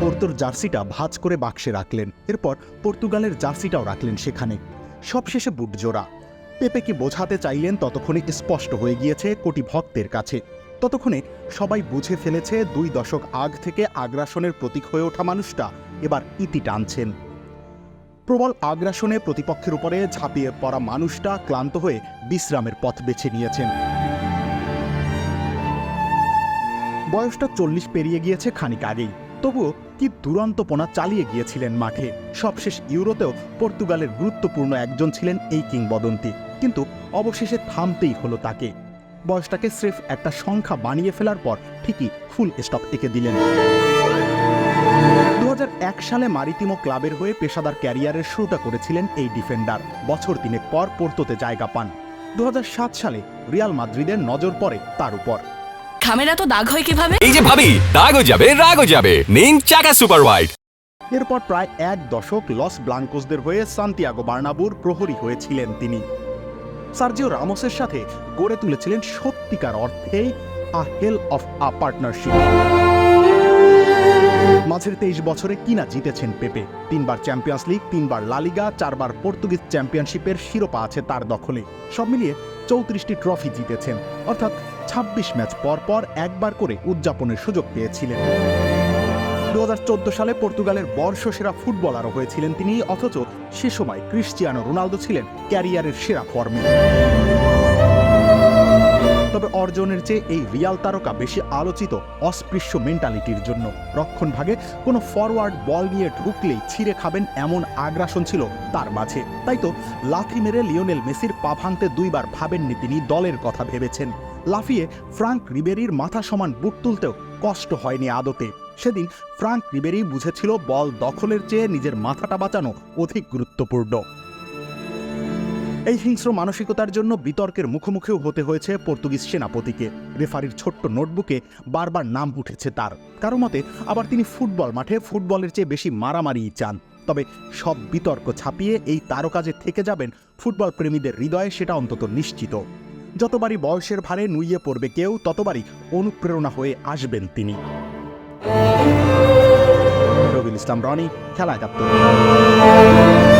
পোর্তোর জার্সিটা ভাঁজ করে বাক্সে রাখলেন। এরপর পর্তুগালের জার্সিটাও রাখলেন সেখানে। সবশেষে বুট জোড়া পেপে কি বোঝাতে চাইলেন ততক্ষণে স্পষ্ট হয়ে গিয়েছে কোটি ভক্তের কাছে। ততক্ষণে সবাই বুঝে ফেলেছে দুই দশক আগ থেকে আগ্রাসনের প্রতীক হয়ে ওঠা মানুষটা এবার ইতি টানছেন। প্রবল আগ্রাসনে প্রতিপক্ষের উপরে ঝাঁপিয়ে পড়া মানুষটা ক্লান্ত হয়ে বিশ্রামের পথ বেছে নিয়েছেন। বয়সটা চল্লিশ পেরিয়ে গিয়েছে খানিক আগেই। তবুও কি দুরন্তপনা চালিয়ে গিয়েছিলেন মাঠে। সবশেষ ইউরোতেও পর্তুগালের গুরুত্বপূর্ণ একজন ছিলেন এই কিংবদন্তি। কিন্তু অবশেষে থামতেই হলো তাকে। বয়সটাকে স্রেফ একটা সংখ্যা বানিয়ে ফেলার পর ঠিকই ফুল স্টপ এঁকে দিলেন। দু হাজার এক সালে মারিতিমো ক্লাবের হয়ে পেশাদার ক্যারিয়ারের শুরুটা করেছিলেন এই ডিফেন্ডার। বছর তিনেক পর পোর্তোতে জায়গা পান। দু হাজার সাত সালে রিয়াল মাদ্রিদের নজর পড়ে তার উপর। খামেরা তো দাগ হয় কীভাবে? এই যে ভাবি দাগও যাবে রাগও যাবে। নিন চাকা সুপার হোয়াইট এরপর প্রায় এক দশক লস ব্লাঙ্কোসদের হয়ে সান্তিয়াগো বার্নাবুর প্রহরী হয়েছিলেন তিনি। সার্জিও রামোসের সাথে গড়ে তুলেছিলেন সত্যিকার অর্থেই আ হেল অফ আ পার্টনারশিপ। মাঝের তেইশ বছরে কিনা জিতেছেন পেপে। তিনবার চ্যাম্পিয়ন্স লিগ তিনবার লালিগা চারবার পর্তুগিজ চ্যাম্পিয়নশিপের শিরোপা আছে তার দখলে। সব মিলিয়ে চৌত্রিশটি ট্রফি জিতেছেন। অর্থাৎ ২৬ ম্যাচ পর পর একবার করে উদযাপনের সুযোগ পেয়েছিলেন। দু হাজার চোদ্দ সালে পর্তুগালের বর্ষসেরা ফুটবলারও হয়েছিলেন তিনি, অথচ সে সময় ক্রিশ্চিয়ানো রোনালদো ছিলেন ক্যারিয়ারের সেরা ফর্মে। তবে অর্জনের চেয়ে এই রিয়াল তারকা বেশি আলোচিত, অস্পৃশ্য মেন্টালিটির জন্য। রক্ষণভাগে কোনো ফরওয়ার্ড বল নিয়ে ঢুকলেই ছিঁড়ে খাবেন এমন আগ্রাসন ছিল তার মাঝে। তাই তো লাথি মেরে লিওনেল মেসির পা ভাঙতে দুইবার ভাবেননি তিনি, দলের কথা ভেবেছেন। লাফিয়ে ফ্রাঙ্ক রিবেরির মাথা সমান বুট তুলতেও কষ্ট হয়নি আদতে। সেদিন ফ্রাঙ্ক রিবেরি বুঝেছিল বল দখলের চেয়ে নিজের মাথাটা বাঁচানো অধিক গুরুত্বপূর্ণ। এই হিংস্র মানসিকতার জন্য বিতর্কের মুখোমুখিও হতে হয়েছে পর্তুগিজ সেনাপতিকে। রেফারির ছোট্ট নোটবুকে বারবার নাম উঠেছে তার। কারও মতে, আবার তিনি ফুটবল মাঠে ফুটবলের চেয়ে বেশি মারামারিই চান। তবে সব বিতর্ক ছাপিয়ে এই তারকাজে থেকে যাবেন ফুটবল প্রেমীদের হৃদয়ে সেটা অন্তত নিশ্চিত। যতবারই বয়সের ভারে নুইয়ে পড়বে কেউ, ততবারই অনুপ্রেরণা হয়ে আসবেন তিনি। রবিল ইসলাম, রনি খেলা একাত্তর